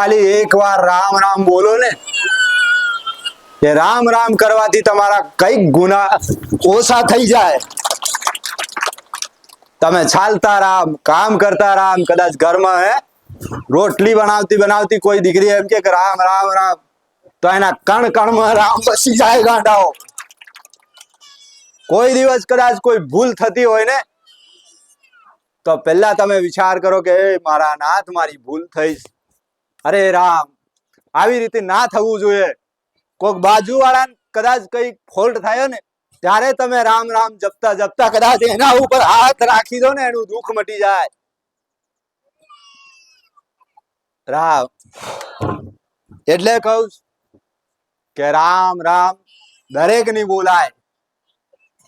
ખાલી એકવાર રામ રામ બોલો ને. એ રામ રામ કરવાથી તમારા કંઈક ગુના ઓછા થઈ જાય. તમે ચાલતા રામ, કામ કરતા રામ, કદાચ ઘરમાં, હે? રોટલી બનાવતી બનાવતી કોઈ દીકરી એમ કે રામ રામ રામ. તો એના કણ કણમાં રામ બસી જાય ગાંડાઓ. કોઈ દિવસ કદાચ કોઈ ભૂલ થતી હોય ને, તો પહેલા તમે વિચાર કરો કે, "એ મારા નાથ મારી ભૂલ થઈ છે." અરે રામ, આવી રીતે ના થવું જોઈએ. કોક બાજુ કદાચ કઈ ફોલ્ટ થાય ને, ત્યારે તમે રામ રામ જપતા જપતા કદાચ એના ઉપર હાથ રાખી દો ને, એનું દુઃખ મટી જાય. રામ. એટલે કહું કે રામ રામ દરેકની બોલાય.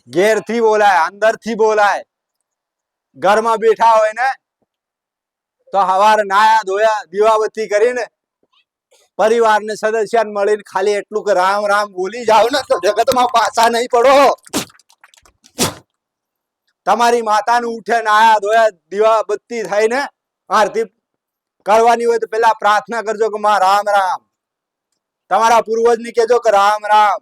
ઘેરથી બોલાય અંદરથી બોલાય. ઘરમાં બેઠા હોય ને તો હવાર નાયા ધોયા દીવાબત્તી કરીને પરિવારને સદસ્ય મળીને ખાલી એટલું કે રામ રામ બોલી જાવ ને તો જગતમાં પાછા નહીં પડો. તમારી માતાનું ઉઠે, નાયા ધોયા, દીવાબત્તી થઈને આરતી કરવાની હોય તો પેલા પ્રાર્થના કરજો કે માં રામ રામ. તમારા પૂર્વજની કેજો કે રામ રામ.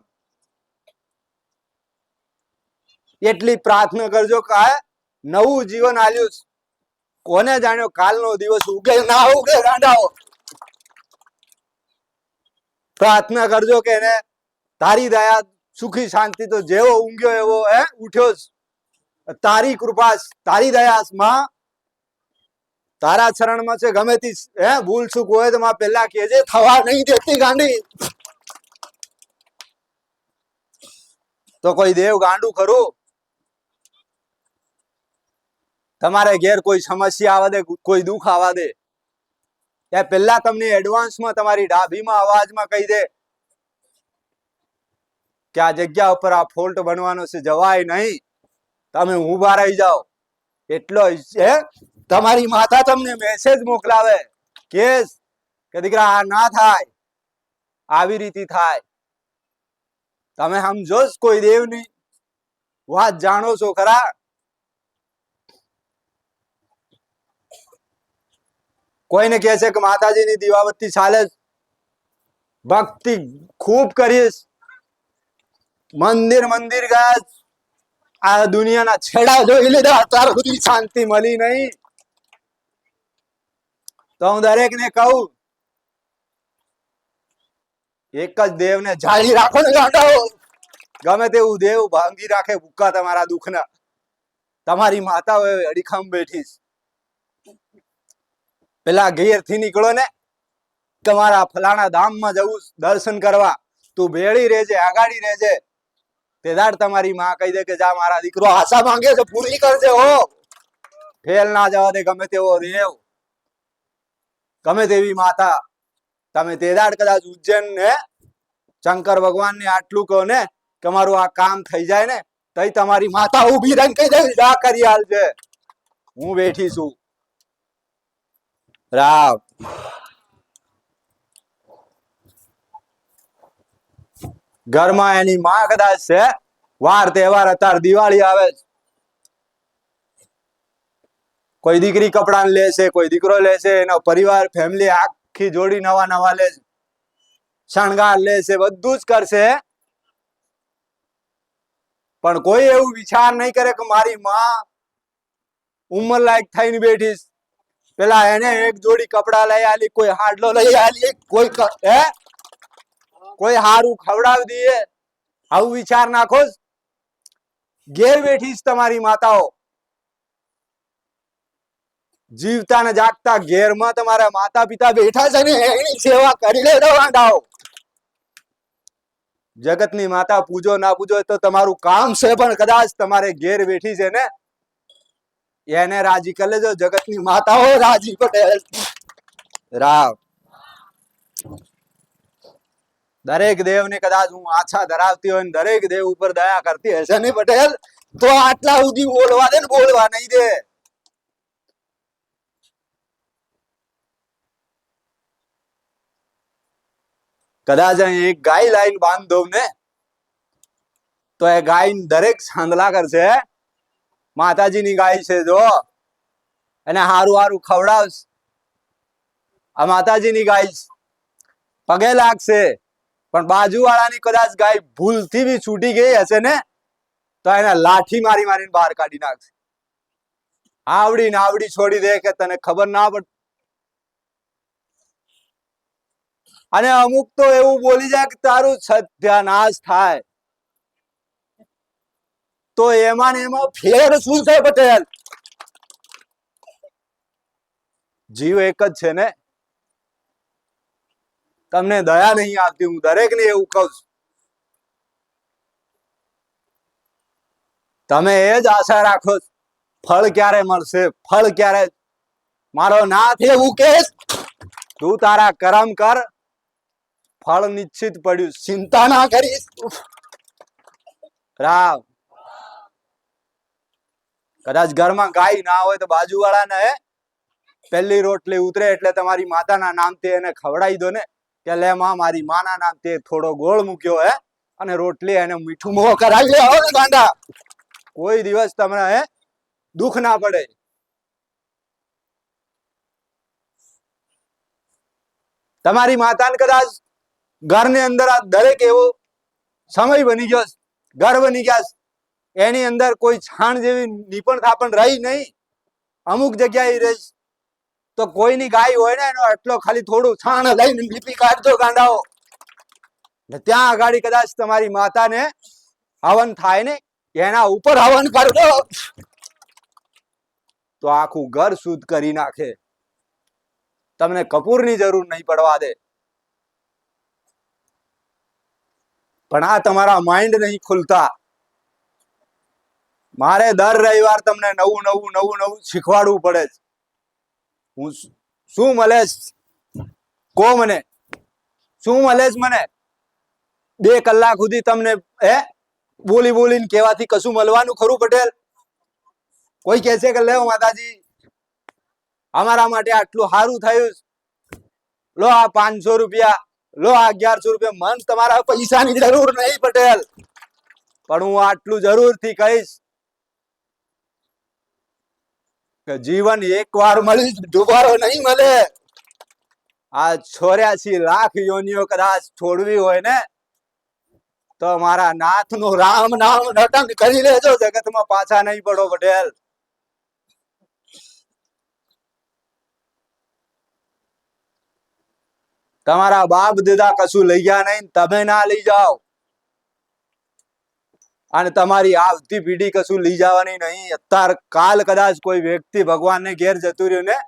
એટલી પ્રાર્થના કરજો કે નવું જીવન આલ્યું. કોને જાણ્યો કાલનો દિવસ ઉગે ના ઉગે ગાંડાઓ પ્રાર્થના કરજો કે એને તારી દયા સુખી શાંતિ તો જેવો ઊંઘ્યો એવો હે ઉઠ્યો તારી કૃપા તારી દયા છે, માં તારા ચરણમાં છે ગમે તી હે ભૂલ ચૂક હોય તો માં પેલા કેજે થવા નહીં દેતી ગાંડી. તો કોઈ દેવ ગાંડું ખરું? તમારે ઘેર કોઈ સમસ્યા આવવા દે, કોઈ દુઃખ આવા દે એ પહેલા તમને એડવાન્સમાં તમારી ડાભીમાં અવાજમાં કહી દે કે આ જગ્યા ઉપર આ ફોલ્ટ બનવાનો છે, જવાય નહીં. તમે ઊભા રહી જાઓ. એટલો હે તમારી માતા તમને મેસેજ મોકલાવે, કે કે દીકરા, આ ના થાય. આવી રીતે થાય. તમે સમજો કોઈ દેવની વાત જાણો છો ખરા? કોઈને કહે છે કે માતાજીની દીવાબત્તી ચાલે ભક્તિ ખૂબ કરીશ મંદિર મંદિર ગયા આ દુનિયાના છેડા જોઈ લીધા, અત્યાર સુધી શાંતિ મળી નહીં. તો હું દરેક ને કહું, એક જ દેવને જાળી રાખો ને ગમે તેવું દેવ ભાંગી રાખે ભૂકા તમારા દુઃખના. તમારી માતા અડીખમ બેઠીશ પેલા ઘેરથી નીકળો ને તમારા ફલાણા ધામમાં જવું દર્શન કરવા. તું ભેળી રહેજે, આગાડી રહેજે. તે દાડ તમારી માં કહી દે કે જા મારા દીકરો, આશા માંગે છે, પૂરી કરજે હો. ફેલ ના જવા દે, ગમે તેવો દેવ ગમે તેવી માતા. તમે તે દાડ કદાચ ઉજ્જૈન ને, શંકર ભગવાન ને આટલું કહો ને, કે મારું આ કામ થઈ જાય ને, તઈ તમારી માતા ઊભી રંગ કહી દે, જા કરી હાલજે હું બેઠી છું. રામ ઘરમાં એની માં કદાચ છે, વાર તહેવાર અત્યારે દિવાળી આવે છે. કોઈ દીકરી કપડા છે, કોઈ દીકરો લેશે એનો પરિવાર ફેમિલી આખી જોડી નવા નવા લે છે શણગાર લેશે બધું જ કરશે પણ કોઈ એવું વિચાર નહીં કરે કે મારી માં ઉંમર લાયક થઈને બેઠીશ છે. પેલા એને એક જોડી કપડા લઈ આલી, કોઈ હાડલો લઈ આલી, કોઈ હે? કોઈ હારું ખવડાવી દઈએ. આવું વિચાર નાખો ઘેર બેઠી જ તમારી માતાઓ. જીવતા ને જાગતા ઘેરમાં તમારા માતા પિતા બેઠા છે ને, એની સેવા કરી લે વાંડાઓ જગતની માતા પૂજો ના પૂજો તો તમારું કામ છે પણ કદાચ તમારે ઘેર બેઠી છે ને એને રાજી કરી લેજો, જગતની માતાઓ રાજી પટેલ. રામ. દરેક દેવને કદાચ હું આછા ધરાવતી હોય ને દરેક દેવ ઉપર દયા કરતી હશે ને પટેલ? તો આટલા સુધી બોલવા દે ને બોલવા નહીં દે. કદાચ એક ગાય લાઈન બાંધ દઉં ને, તો એ ગાય દરેક સાંદલા કરશે. માતાજીની ગાય છે, જો. એને હારું હારું ખવડાવશ. આ માતાજીની ગાય પગે લાગશે. પણ બાજુવાળાની કદાચ ગાય ભૂલથી બી છૂટી ગઈ હશે ને, તો એને લાઠી મારી મારીને બહાર કાઢી નાખશે. આવડી ને આવડી છોડી દે કે તને ખબર ના પડ અને અમુક તો એવું બોલી જાય કે તારું સત્યાનાશ થાય. તો એમાં ને એમાં ફેર શું છે પટેલ? જીવ એક જ છે ને? તમને દયા નહીં આવતી, હું દરેક ને એવું કહું છું. તમે એ જ આશા રાખો ફળ ક્યારે મળશે? ફળ ક્યારે? મારો નાથ એવું કે તું તારા કરમ કર. ફળ નિશ્ચિત પડ્યું. ચિંતા ના કરીશ. રામ. કદાચ ઘરમાં ગાય ના હોય તો બાજુવાળાને પહેલી રોટલી ઉતરે એટલે તમારી માતાના નામથી એને ખવડાવી દો ને કે લે માં, મારી માના નામથી થોડો ગોળ મૂક્યો, હે, અને રોટલી એને મીઠું મોહ કરાવી લે હવે ગાંડા કોઈ દિવસ તમને, હે, દુઃખ ના પડે તમારી માતાને કદાચ ઘરની અંદર આ દરેક એવો સમય બની ગયો, ઘર બની ગયા. એની અંદર કોઈ છાણ જેવી નિપણ થાપણ રહી નહીં. અમુક જગ્યાએ રહી તો કોઈની ગાય હોય ને એનો એટલો ખાલી થોડું છાણ લઈને લીપી કાઢજો ગાંડાઓ. ને ત્યાં આગાડી કદાચ તમારી માતાને હવન થાય ને એના ઉપર હવન કરજો. તો આખું ઘર શુદ્ધ કરી નાખે. તમને કપૂરની જરૂર નહીં પડવા દે. પણ આ તમારા માઇન્ડ નહીં ખુલતા. મારે દર રવિવાર તમને નવું નવું નવું નવું શીખવાડવું પડે છે. હું શું- મળે કો મને. શું મળે મને? બે કલાક સુધી તમને, હે? બોલી, બોલીને કહેવાથી કશું મળવાનું ખરું પટેલ? કોઈ કહે છે કે લેવો માતાજી, અમારા માટે આટલું સારું થયું લો આ પાંચસો રૂપિયા, લો આ અગિયારસો રૂપિયા, મન તમારા પૈસાની જરૂર નહીં પટેલ. પણ હું આટલું જરૂરથી કહીશ કે જીવન એક વાર મળી દુબારો નહીં મળે. આ છોર્યાસી લાખ યોનિઓ કદાચ છોડવી હોય ને, તો મારા નાથનું રામ નામ નટન કરી લેજો, જગતમાં પાછા નહીં પડો પટેલ. તમારા બાપ દીદા કશું લઈ ગયા નહીં, તમે ના લઈ જાઓ. અને તમારી આવતી પીઢી કશું લઈ જવાની નહીં. અત્યાર કાલ કદાચ કોઈ વ્યક્તિ ભગવાનને ઘેર જતું રહ્યું ને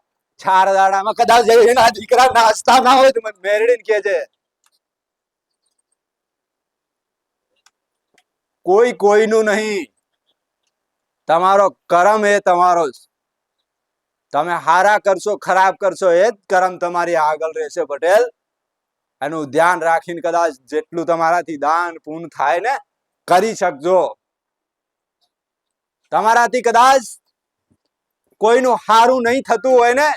ચાર દાડામાં કદાચ એના દીકરા નાસ્તા ના હોય તો મેરડીને કે છે. કોઈ કોઈનું નહીં. તમારો કરમ એ તમારો તમે હારા કરશો, ખરાબ કરશો એ જ કરમ તમારી આગળ રહેશે પટેલ. એનું ધ્યાન રાખીને કદાચ જેટલું તમારાથી દાન પૂન થાય ને કરી શકજો. તમારાથી કદાચ કોઈનું હારું નહીં થતું હોય ને,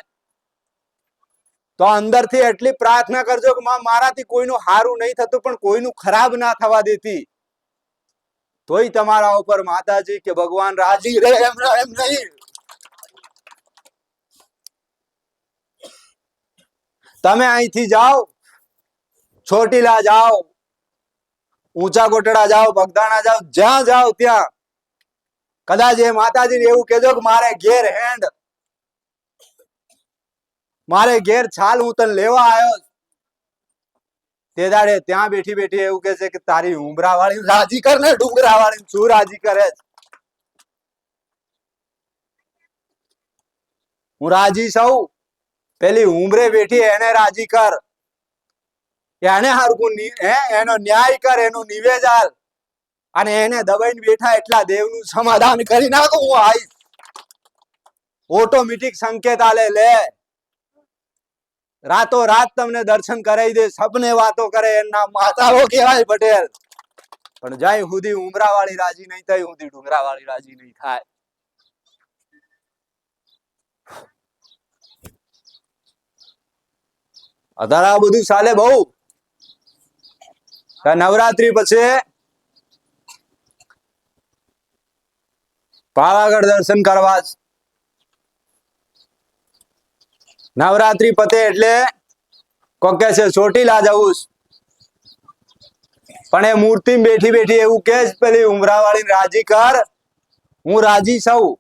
તો અંદરથી એટલી પ્રાર્થના કરજો કે મારાથી કોઈનું હારું નહીં થતું, પણ કોઈનું ખરાબ ના થવા દેતી. તોય તમારા ઉપર માતાજી કે ભગવાન રાજી રહે એમ એમ નહીં. તમે અહીંથી જાઓ છોટીલા જાઓ ઊંચા કોટડા જાઓ, બગદાણા જાઓ, જ્યાં જાઓ ત્યાં. કદાચ એ માતાજીને એવું કેજો કે મારે ઘેર હેન્ડ મારે ઘેર છાલ હું તને લેવા આવ્યો તે દાડે ત્યાં બેઠી બેઠી એવું કે છે કે તારી ઉમરા વાળી રાજી કર ને ડુંગરા વાળી શું રાજી કરે હું રાજી છું. પેલી ઉમરે બેઠી એને રાજી કર. એને હરકું એનો ન્યાય કર, એનું નિવેદન અને એને દબાઈને બેઠા એટલા દેવનું સમાધાન કરી નાખું હું આવીશ ઓટોમેટિક સંકેત આલે, લે. રાતો રાત તમને દર્શન કરાવી દે, સપને વાતો કરે એના માતાઓ કહેવાય પટેલ. પણ જાય સુધી ઉમરા વાળી રાજી નહીં થાય સુધી ડુંગરા વાળી રાજી નહીં થાય. અત્યારે બધું ચાલે બહુ. નવરાત્રી પછી પાવાગઢ દર્શન કરવા નવરાત્રી પતે એટલે કોક છે ચોટીલા જવું પણ એ મૂર્તિ બેઠી બેઠી એવું કે પેલી ઉમરા વાળી રાજી કર, હું રાજી છું.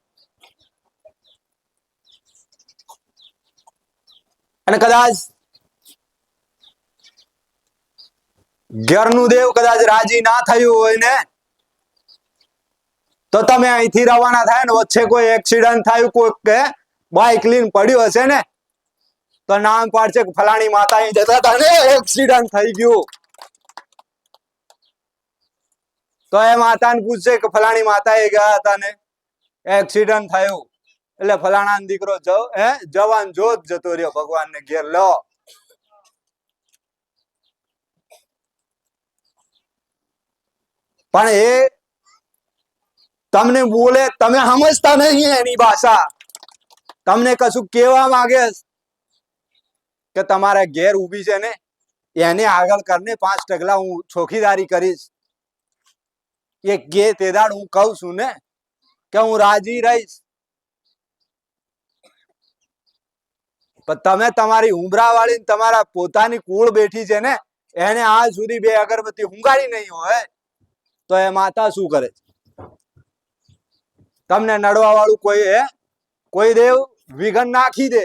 અને કદાચ ઘરનું દેવ કદાચ રાજી ના થયું હોય ને, તો તમે અહીંથી રવાના થાય ને, વચ્ચે કોઈ એક્સિડન્ટ થયું કોઈ કે બાઇક લઈને પડ્યું હશે ને, તો નામ પાડશે ફલાણી માતા અહીં જતા હતા ને એક્સિડન્ટ થઈ ગયું. તો એ માતાને પૂછશે કે ફલાણી માતા એ ગયા હતા ને એક્સિડન્ટ થયું. એટલે ફલાણા દીકરો જવ, હે, જવાન જોત જતો રહ્યો ભગવાન ને ઘેર, લો. પણ એ તમને બોલે, તમે સમજતા નહીં એની ભાષા. તમને કશું કેવા માંગે કે તમારા ઘેર ઊભી છે ને, એને આગળ કરને પાંચ ટકલા હું ચોખીદારી કરીશ. એ ગે તેદાડ હું કઉ છું ને, કે હું રાજી રહીશ. પણ તમે તમારી ઉમરા વાળી તમારા પોતાની કુળ બેઠી છે ને, એને આજ સુધી બે અગરબત્તી હુંગાડી નહીં હોય. તો એ માતા શું કરે તમને નડવા વાળું કોઈ કોઈ દેવ વિઘન નાખી દે.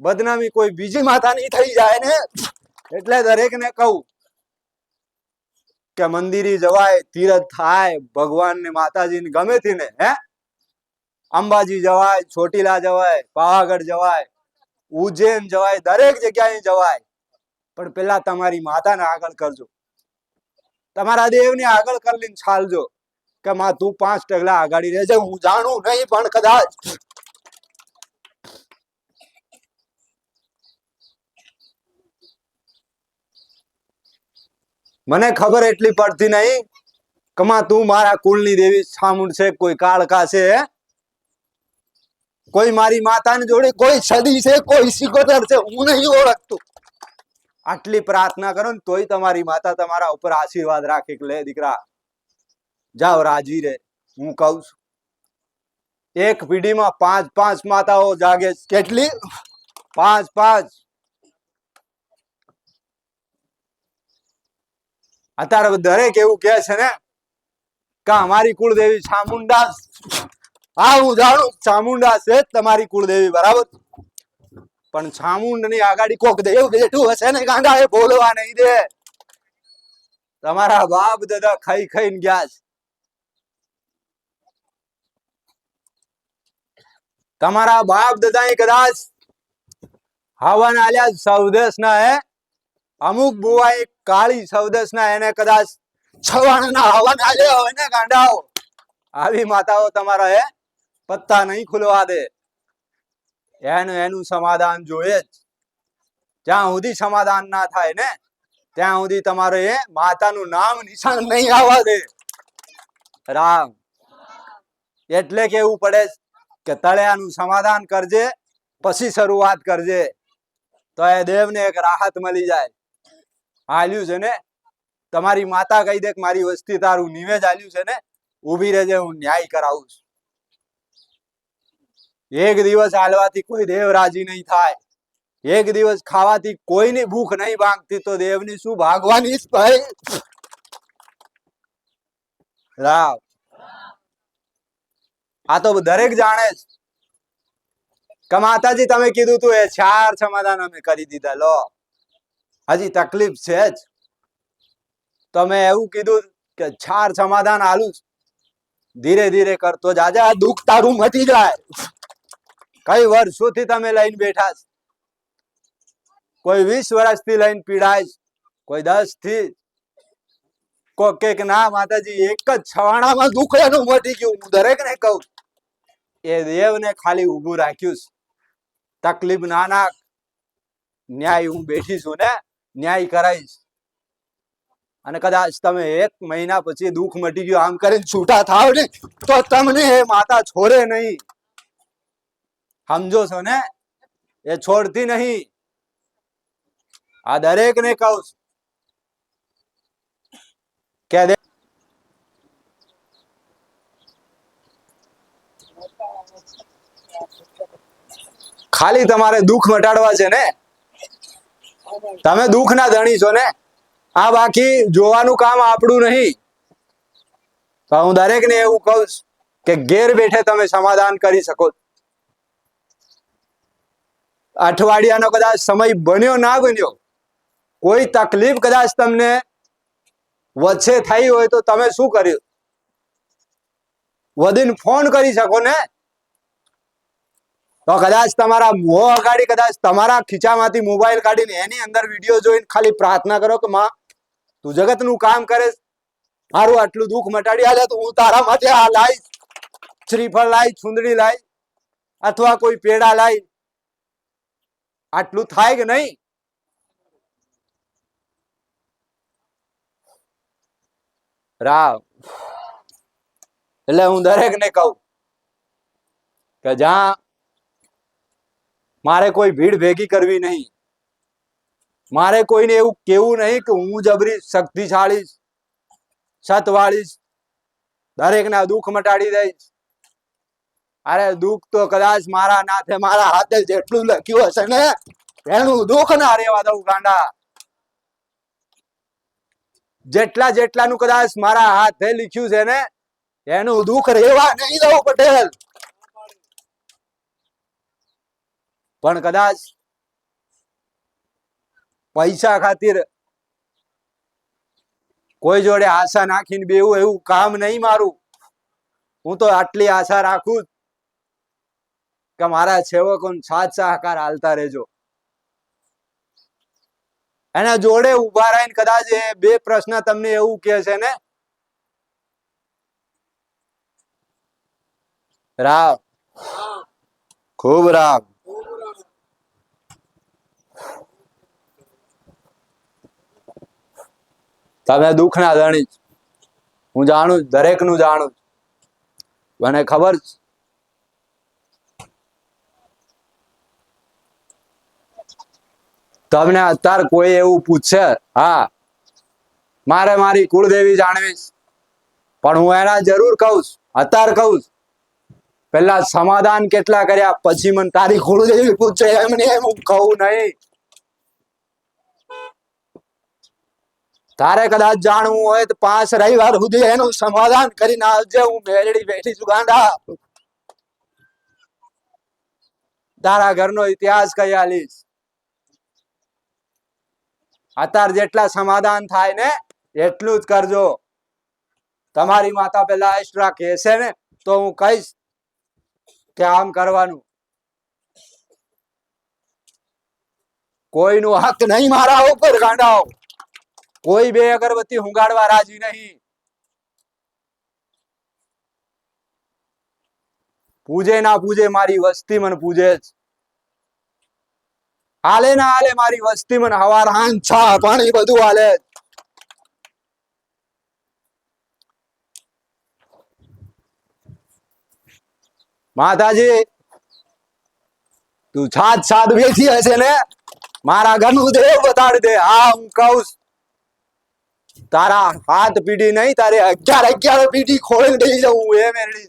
બદનામી કોઈ બીજી માતા ની થઈ જાય ને, એટલે દરેકને કહું કે મંદિરે જવાય, તીરથ થાય ભગવાન ને માતાજી ને ગમે થી ને હે? અંબાજી જવાય, ચોટીલા જવાય, પાવાગઢ જવાય, ઉજ્જૈન જવાય, દરેક જગ્યાએ જવાય. પણ પેલા તમારી માતાને આગળ કરજો. તમારા દેવને આગળ કરી છાલજો કે માં, તું પાંચ ટગલા આગાડી રહેજે, હું જાણું નહીં પણ કદાચ. મને ખબર એટલી પડતી નહીં કે માં, તું મારા કુળની દેવી સામુંડ છે, કોઈ કાળકા છે કોઈ મારી માતાની જોડે કોઈ સદી છે, કોઈ સિકોતર છે, હું નહીં ઓળખતું. આટલી પ્રાર્થના કરો ને તોય તમારી માતા તમારા ઉપર આશીર્વાદ રાખે લે દીકરા, જાઓ રાજી રે. હું કહું છું. એક પેઢીમાં પાંચ પાંચ માતાઓ જાગે કેટલી? પાંચ પાંચ. અત્યારે દરેક એવું કે છે ને કે અમારી કુળદેવી ચામુંડા હા, હું જાણું. ચામુંડા છે તમારી કુળદેવી, બરાબર? પણ છામુંડની આગાડી કોક દે, એવું જેઠું હશે ને ગાંડા એ બોલવા નહીં દે. તમારા બાપ દાદા ખાઈ ખાઈને ગયા છે. તમારા બાપ દાદા કદાચ હવન આલ્યા સૌદેશ ના હે? અમુક બુવાએ કાળી સૌદેશ ના એને કદાચ છવાણ ના હવન આલ્યા હોય ને ગાંડાઓ. આવી માતાઓ તમારા, હે? પત્તા નહીં ખુલવા દે. એનું એનું સમાધાન જોઈએ જ. જ્યાં સુધી સમાધાન ના થાય ને, ત્યાં સુધી તમારે એ માતાનું નામ નિશાન નહીં આવવા દે. રામ. એટલે કેવું પડે કે તળિયાનું સમાધાન કરજે, પછી શરૂઆત કરજે. તો એ દેવને એક રાહત મળી જાય. હાલ્યું છે ને? તમારી માતા કહી દે મારી વસ્તી તારું નિવેજ હાલ્યું છે ને? ઊભી રહેજે, હું ન્યાય કરાવું છું. એક દિવસ હાલવાથી કોઈ દેવ રાજી નહીં થાય. એક દિવસ ખાવાથી કોઈની ભૂખ નહીં ભાગતી તો દેવની શું ભાગવાની ભાઈ રામ આ તો દરેક જાણે જ. કે માતાજી, તમે કીધું તું એ ચાર સમાધાન અમે કરી દીધા. લો. હજી તકલીફ છે જ. તમે એવું કીધું કે ચાર સમાધાન આલું ધીરે ધીરે કરતો જાજા. આ દુઃખ તારું મટી જાય. કઈ વર્ષોથી તમે લઈને બેઠા કોઈ વીસ વર્ષથી લઈને પીડાય કોઈ દસથી કોઈ કે ના, માતાજી, એક જ છવાણામાં દુઃખ મટી ગયું. હું દરેક ને કહું એ દેવને ખાલી ઊભું રાખ્યું તકલીફ ના નાખ. ન્યાય હું બેઠી છું ને, ન્યાય કરાઈશ અને કદાચ તમે એક મહિના પછી દુઃખ મટી ગયું, આમ કરીને છૂટા થાવ ને, તો તમને એ માતા છોડે નહીં. સમજો છો ને? એ છોડતી નહીં. આ દરેક ને છું. કે ખાલી તમારે દુઃખ મટાડવા છે ને? તમે દુઃખ ના ધણી છો ને? આ બાકી જોવાનું કામ આપણું નહીં. તો હું દરેકને એવું કહું કે ઘેર બેઠે તમે સમાધાન કરી શકો અઠવાડિયાનો કદાચ સમય બન્યો ના બન્યો, કોઈ તકલીફ કદાચ તમને વચ્ચે થઈ હોય તો તમે શું કર્યું? વધીને ફોન કરી શકો ને? તો કદાચ તમારા મોહ અગાડી, કદાચ તમારા ખીચામાંથી મોબાઈલ કાઢીને એની અંદર વીડિયો જોઈને ખાલી પ્રાર્થના કરો કે માં, તું જગતનું કામ કરે, મારું આટલું દુઃખ મટાડી આલે તો હું તારા માટે આ લાઈ શ્રીફળ લાઈ છુંદડી લાઈ અથવા કોઈ પેડા લાઈ આટલું થાય કે નહીં? રાવ. એટલે હું દરેકને કહું કે જ્યાં મારે કોઈ ભીડ ભેગી કરવી નહીં. મારે કોઈને એવું કેવું નહીં કે હું જબરી શક્તિશાળી, સતવાળી, દરેકના દુઃખ મટાડી દઈશ. અરે દુઃખ તો કદાચ મારા નાથે મારા હાથે જેટલું લખ્યું હશે ને. એનું દુઃખ ના રેવા દઉં ગાંડા. જેટલા જેટલાનું કદાચ મારા હાથે લખ્યું છે ને, એનું દુઃખ રેવા નહીં દઉં પટેલ. પણ કદાચ પૈસા ખાતીર કોઈ જોડે આશા નાખીને બેવું એવું કામ નહીં મારું. હું તો આટલી આશા રાખું કે મારા સેવકો સાથ સહકાર હાલતા રહેજો એના જોડે ઊભા રહીને કદાચ એ બે પ્રશ્ન તમને એવું કે છે ને રામ ખૂબ રામ તમે દુઃખના ધણી છો. હું જાણું છું, દરેકનું જાણું. મને ખબર છે તમને અત્યારે કોઈ એવું પૂછશે હા, મારે મારી કુળદેવી જાણવીશ પણ હું એના જરૂર કહું અત્યાર કહું પેલા સમાધાન કેટલા કર્યા, પછી મને તારી કુળદેવી પૂછે, એમને એમ હું કહું નહીં. તારે કદાચ જાણવું હોય તો પાંચ રવિવાર સુધી એનું સમાધાન કરીને આવજે, હું મેળડી બેઠી છું ગાંડા. તારા ઘરનો ઇતિહાસ કહી આલીશ. અત્યારે જેટલા સમાધાન થાય ને એટલું જ કરજો. તમારી માતા પેલા એક્સ્ટ્રા કહેશે ને, તો હું કહીશ કે આમ કરવાનું. કોઈનું હક નહીં મારા ઉપર, ગાંડાઓ. કોઈ બે અગરબત્તી હુંગાડવા રાજી નહીં. પૂજે ના પૂજે મારી વસ્તી મને પૂજે જ. હાલે ના હાલે, મારી વસ્તી મને હવાર હાન છા, પાણી બધું હાલે. માતાજી, તું છાત છાત બેઠી હશે ને, મારા ઘરનું દેવ બતાડી દે. હા, હું કહું તારા હાથ પીઢી નહીં, તારે અગિયાર અગિયાર પીઢી ખોળીને દઈ જવું એ મેળવી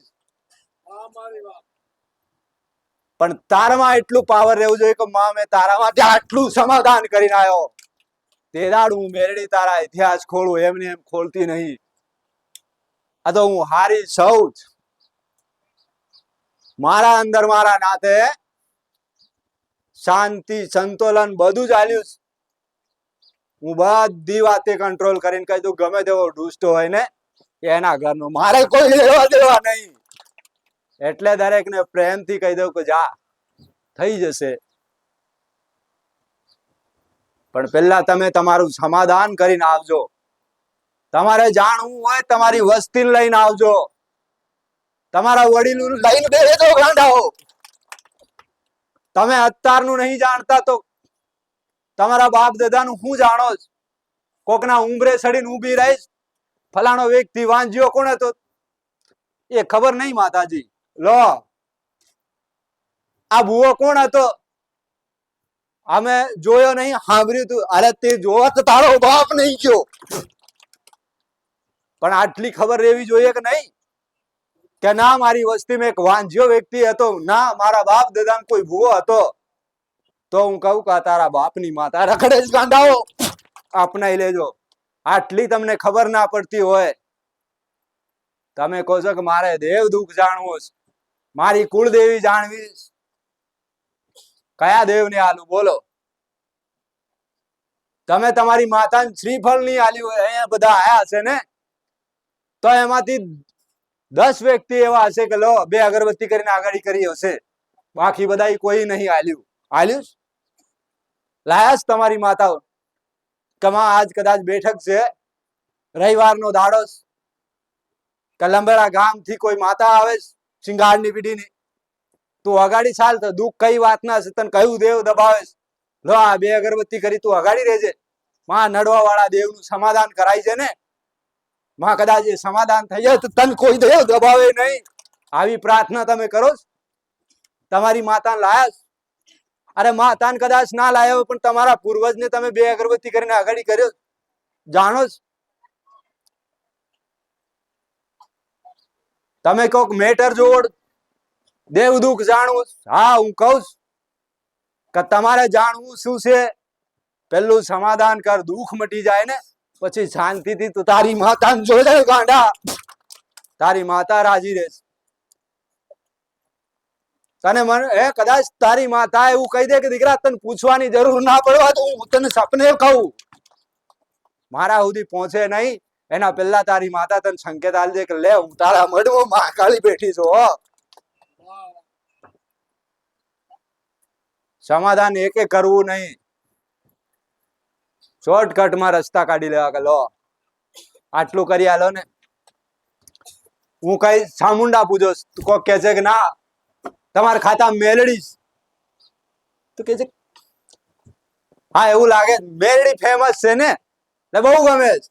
પણ તારામાં એટલું પાવર રહેવું જોઈએ કે માં, મેં તારામાં આટલું સમાધાન કરીને આવ્યો. તે દાડ હું મેરડી તારા ઇતિહાસ ખોલું એમને એમ ખોલતી નહીં. આ તો હું હારી સૌ જ. મારા અંદર મારા નાતે શાંતિ, સંતુલન બધું ચાલ્યું હું બધી વાતે કંટ્રોલ કરીને કહી દઉં, ગમે તેવો દુષ્ટ હોય ને, એના ઘરનો મારે કોઈ લેવા દેવા નહીં. એટલે દરેકને પ્રેમથી કહી દઉં કે જા, થઈ જશે. પણ પહેલા તમે તમારું સમાધાન કરીને આવજો. તમારે જાણવું હોય તમારી વસ્તી લઈને આવજો. તમારા વડીલું લઈને બેસો ગાંડાઓ. તમે અત્યારનું નહીં જાણતા તો તમારા બાપ દાદાનું હું જાણો જ? કોકના ઉંબરે સડીને ઊભી રહીશ? ફલાણો વ્યક્તિ વાંજ્યો કોણ હતો? એ ખબર નહીં માતાજી. લો. આ ભૂવો કોણ હતો? અમે જોયો નહીં, સાંભળ્યું તું. અરે તે જોવા તો તારો બાપ નહીં ગયો. પણ આટલી ખબર રહેવી જોઈએ કે નહીં? કે ના, મારી વસ્તીમાં એક વાંજ્યો વ્યક્તિ હતો. ના, મારા બાપ દાદા કોઈ ભૂવો હતો. તો હું કહું કે તારા બાપની માતા રખડે જ ગાંડાઓ. અપનાઈ લેજો. આટલી તમને ખબર ના પડતી હોય. તમે કહો છો કે મારે દેવ દુઃખ જાણવું છે. મારી કુળદેવી જાણવી કયા કયા દેવને આલું? બોલો. તમે તમારી માતાને શ્રીફળની આલ્યું અહીંયા બધા આયા હશે ને? તો એમાંથી દસ વ્યક્તિ એવા હશે કે લો બે અગરબત્તી કરીને આગળ કરી હશે. બાકી બધા કોઈ નહીં આલ્યું. આલ્યું છે? લાયા તમારી માતાઓ? કમા આજ કદાચ બેઠક છે રવિવારનો દાડો છે. લંબેડા ગામથી કોઈ માતા આવે છે, સિંગારની પીઢીની. તું અગાડી ચાલ તો દુઃખ કઈ વાત ના છે તને કયું દેવ દબાવે છે? લો આ બે અગરબત્તી કરી, તું અગાડી રહેજે. માં નડવા વાળા દેવનું સમાધાન કરાય છે ને? માં કદાચ એ સમાધાન થઈ જાય તો તને કોઈ દેવ દબાવે નહીં. આવી પ્રાર્થના તમે કરો તમારી માતા લાયા? અરે માતાને કદાચ ના લાયા હોય, પણ તમારા પૂર્વજને તમે બે અગરબત્તી કરીને આગળ કર્યો જાણો છો? તમે કોક મેટર જોડ, દેવ દુઃખ જાણવું હા, હું કહું કે તમારે જાણવું શું છે? પેલું સમાધાન કર, દુઃખ મટી જાય ને, પછી શાંતિથી તું તારી માતાને જોડે ગાંડા. તારી માતા રાજી રહેશે તને મને એ કદાચ તારી માતા એવું કહી દે કે દીકરા, તને પૂછવાની જરૂર ના પડવા તો હું તને સપને કહું. મારા સુધી પહોંચે નહીં. એના પહેલા તારી માતા તને સંકેત આલજે કે લે, હું તારા મઢમાં મહાકાળી બેઠી છું, હો. સમાધાન એકે કરવું નહીં. શોર્ટકટમાં રસ્તા કાઢી લેવા કે લો. આટલું કરી આલો ને. હું કઈ ચામુંડા પૂજો છું. તું કોક કે છે કે ના, તમારા ખાતા મેલડીશ તું કે છે હા, એવું લાગે. મેલડી ફેમસ છે ને? એટલે બહુ ગમે છે.